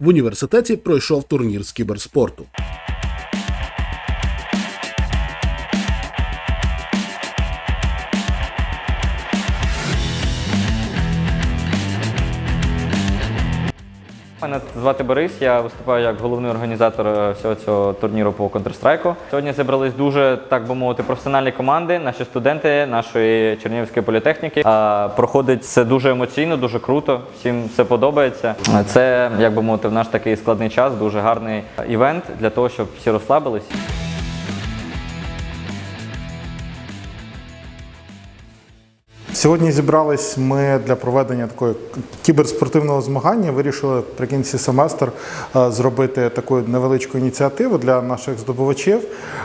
В університеті пройшов турнір з кіберспорту. Мене звати Борис, я виступаю як головний організатор е, всього цього турніру по Counter-Strike. Сьогодні зібрались дуже, так би мовити, професіональні команди, наші студенти нашої Чернігівської політехніки. Проходить все дуже емоційно, дуже круто. Всім все подобається. Це, як би мовити, в наш такий складний час, дуже гарний івент для того, щоб всі розслабились. Сьогодні зібрались ми для проведення такої кіберспортивного змагання. Вирішили наприкінці семестр е, зробити таку невеличку ініціативу для наших здобувачів.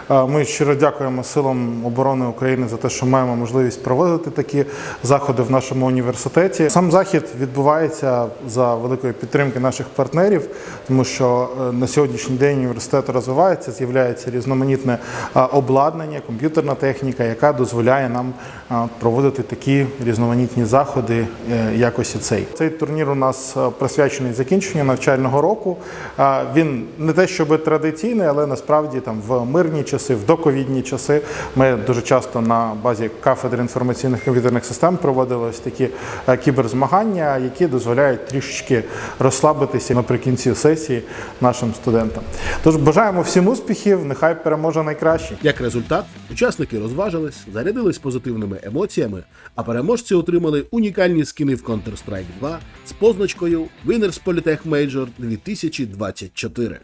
Е, Ми щиро дякуємо силам оборони України за те, що маємо можливість проводити такі заходи в нашому університеті. Сам захід відбувається за великої підтримки наших партнерів, тому що е, на сьогоднішній день університет розвивається, з'являється різноманітне обладнання, комп'ютерна техніка, яка дозволяє нам проводити такі різноманітні заходи, е, як ось і цей. Цей турнір у нас е, присвячений закінченню навчального року. Е, Він не те, щоб традиційний, але насправді там в мирні часи, в доковідні часи ми дуже часто на базі кафедри інформаційних комп'ютерних систем проводили ось такі кіберзмагання, які дозволяють трішечки розслабитися наприкінці сесії нашим студентам. Тож бажаємо всім успіхів, нехай переможе найкращий. Як результат, учасники розважились, зарядились позитивними емоціями, а переможці отримали унікальні скіни в Counter-Strike 2 з позначкою Winners Polytech Major 2024.